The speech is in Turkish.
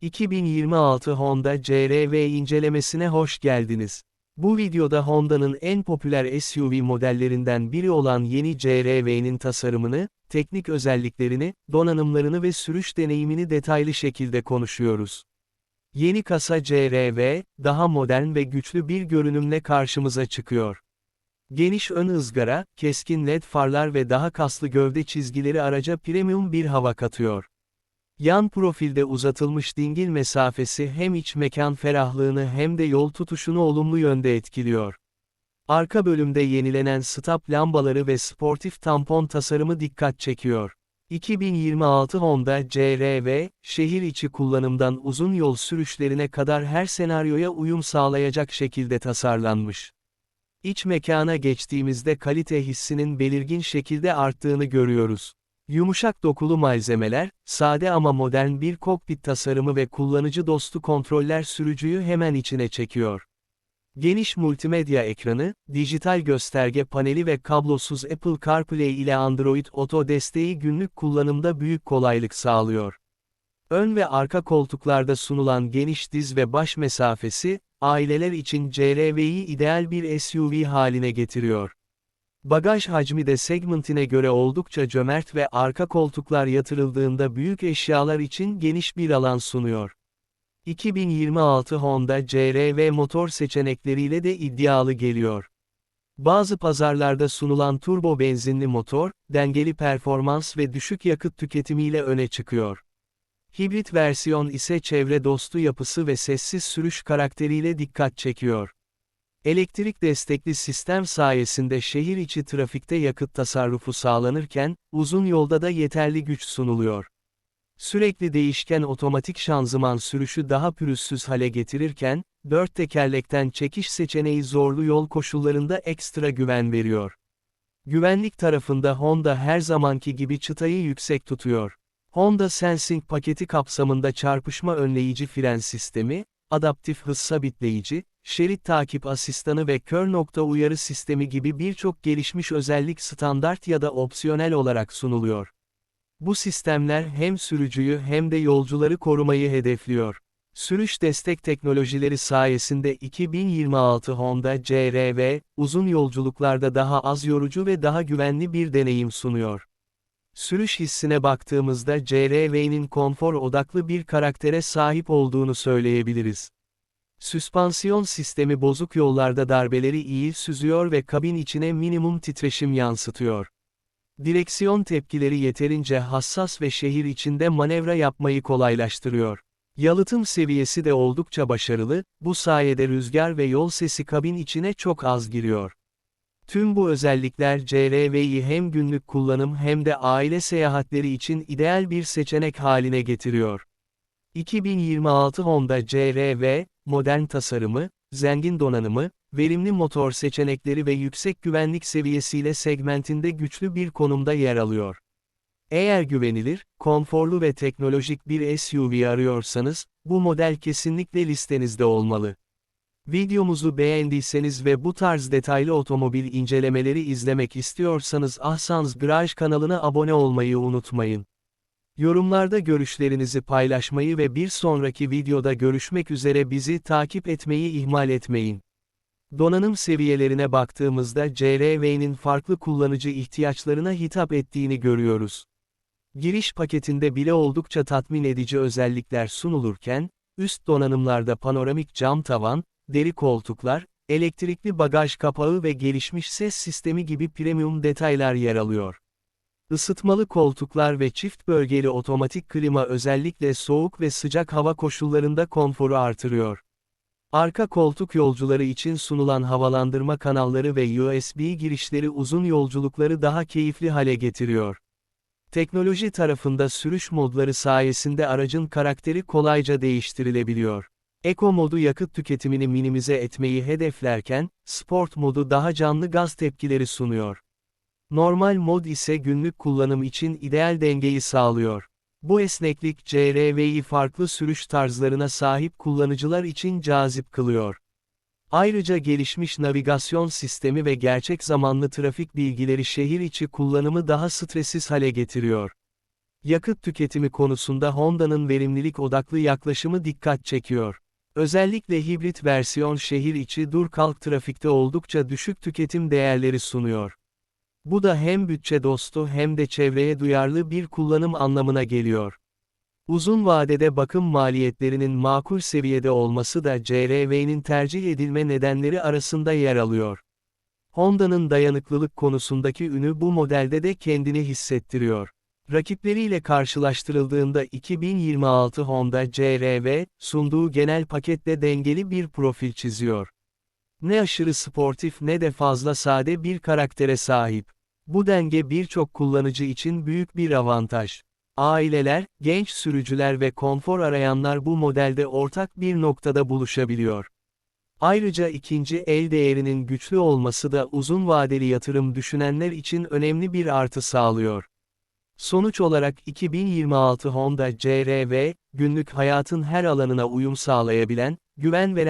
2026 Honda CR-V incelemesine hoş geldiniz. Bu videoda Honda'nın en popüler SUV modellerinden biri olan yeni CR-V'nin tasarımını, teknik özelliklerini, donanımlarını ve sürüş deneyimini detaylı şekilde konuşuyoruz. Yeni kasa CR-V, daha modern ve güçlü bir görünümle karşımıza çıkıyor. Geniş ön ızgara, keskin led farlar ve daha kaslı gövde çizgileri araca premium bir hava katıyor. Yan profilde uzatılmış dingil mesafesi hem iç mekan ferahlığını hem de yol tutuşunu olumlu yönde etkiliyor. Arka bölümde yenilenen stop lambaları ve sportif tampon tasarımı dikkat çekiyor. 2026 Honda CR-V, şehir içi kullanımdan uzun yol sürüşlerine kadar her senaryoya uyum sağlayacak şekilde tasarlanmış. İç mekana geçtiğimizde kalite hissinin belirgin şekilde arttığını görüyoruz. Yumuşak dokulu malzemeler, sade ama modern bir kokpit tasarımı ve kullanıcı dostu kontroller sürücüyü hemen içine çekiyor. Geniş multimedya ekranı, dijital gösterge paneli ve kablosuz Apple CarPlay ile Android Auto desteği günlük kullanımda büyük kolaylık sağlıyor. Ön ve arka koltuklarda sunulan geniş diz ve baş mesafesi, aileler için CR-V'yi ideal bir SUV haline getiriyor. Bagaj hacmi de segmentine göre oldukça cömert ve arka koltuklar yatırıldığında büyük eşyalar için geniş bir alan sunuyor. 2026 Honda CR-V motor seçenekleriyle de iddialı geliyor. Bazı pazarlarda sunulan turbo benzinli motor, dengeli performans ve düşük yakıt tüketimiyle öne çıkıyor. Hibrit versiyon ise çevre dostu yapısı ve sessiz sürüş karakteriyle dikkat çekiyor. Elektrik destekli sistem sayesinde şehir içi trafikte yakıt tasarrufu sağlanırken, uzun yolda da yeterli güç sunuluyor. Sürekli değişken otomatik şanzıman sürüşü daha pürüzsüz hale getirirken, dört tekerlekten çekiş seçeneği zorlu yol koşullarında ekstra güven veriyor. Güvenlik tarafında Honda her zamanki gibi çıtayı yüksek tutuyor. Honda Sensing paketi kapsamında çarpışma önleyici fren sistemi, adaptif hız sabitleyici, şerit takip asistanı ve kör nokta uyarı sistemi gibi birçok gelişmiş özellik standart ya da opsiyonel olarak sunuluyor. Bu sistemler hem sürücüyü hem de yolcuları korumayı hedefliyor. Sürüş destek teknolojileri sayesinde 2026 Honda CR-V, uzun yolculuklarda daha az yorucu ve daha güvenli bir deneyim sunuyor. Sürüş hissine baktığımızda CR-V'nin konfor odaklı bir karaktere sahip olduğunu söyleyebiliriz. Süspansiyon sistemi bozuk yollarda darbeleri iyi süzüyor ve kabin içine minimum titreşim yansıtıyor. Direksiyon tepkileri yeterince hassas ve şehir içinde manevra yapmayı kolaylaştırıyor. Yalıtım seviyesi de oldukça başarılı, bu sayede rüzgar ve yol sesi kabin içine çok az giriyor. Tüm bu özellikler CR-V'yi hem günlük kullanım hem de aile seyahatleri için ideal bir seçenek haline getiriyor. 2026 Honda CR-V, modern tasarımı, zengin donanımı, verimli motor seçenekleri ve yüksek güvenlik seviyesiyle segmentinde güçlü bir konumda yer alıyor. Eğer güvenilir, konforlu ve teknolojik bir SUV arıyorsanız, bu model kesinlikle listenizde olmalı. Videomuzu beğendiyseniz ve bu tarz detaylı otomobil incelemeleri izlemek istiyorsanız Ahsans Garaj kanalına abone olmayı unutmayın. Yorumlarda görüşlerinizi paylaşmayı ve bir sonraki videoda görüşmek üzere bizi takip etmeyi ihmal etmeyin. Donanım seviyelerine baktığımızda CR-V'nin farklı kullanıcı ihtiyaçlarına hitap ettiğini görüyoruz. Giriş paketinde bile oldukça tatmin edici özellikler sunulurken, üst donanımlarda panoramik cam tavan, deri koltuklar, elektrikli bagaj kapağı ve gelişmiş ses sistemi gibi premium detaylar yer alıyor. Isıtmalı koltuklar ve çift bölgeli otomatik klima özellikle soğuk ve sıcak hava koşullarında konforu artırıyor. Arka koltuk yolcuları için sunulan havalandırma kanalları ve USB girişleri uzun yolculukları daha keyifli hale getiriyor. Teknoloji tarafında sürüş modları sayesinde aracın karakteri kolayca değiştirilebiliyor. Eco modu yakıt tüketimini minimize etmeyi hedeflerken, Sport modu daha canlı gaz tepkileri sunuyor. Normal mod ise günlük kullanım için ideal dengeyi sağlıyor. Bu esneklik CR-V'yi farklı sürüş tarzlarına sahip kullanıcılar için cazip kılıyor. Ayrıca gelişmiş navigasyon sistemi ve gerçek zamanlı trafik bilgileri şehir içi kullanımı daha stressiz hale getiriyor. Yakıt tüketimi konusunda Honda'nın verimlilik odaklı yaklaşımı dikkat çekiyor. Özellikle hibrit versiyon şehir içi dur kalk trafikte oldukça düşük tüketim değerleri sunuyor. Bu da hem bütçe dostu hem de çevreye duyarlı bir kullanım anlamına geliyor. Uzun vadede bakım maliyetlerinin makul seviyede olması da CR-V'nin tercih edilme nedenleri arasında yer alıyor. Honda'nın dayanıklılık konusundaki ünü bu modelde de kendini hissettiriyor. Rakipleriyle karşılaştırıldığında 2026 Honda CR-V, sunduğu genel paketle dengeli bir profil çiziyor. Ne aşırı sportif ne de fazla sade bir karaktere sahip. Bu denge birçok kullanıcı için büyük bir avantaj. Aileler, genç sürücüler ve konfor arayanlar bu modelde ortak bir noktada buluşabiliyor. Ayrıca ikinci el değerinin güçlü olması da uzun vadeli yatırım düşünenler için önemli bir artı sağlıyor. Sonuç olarak 2026 Honda CR-V, günlük hayatın her alanına uyum sağlayabilen, güven veren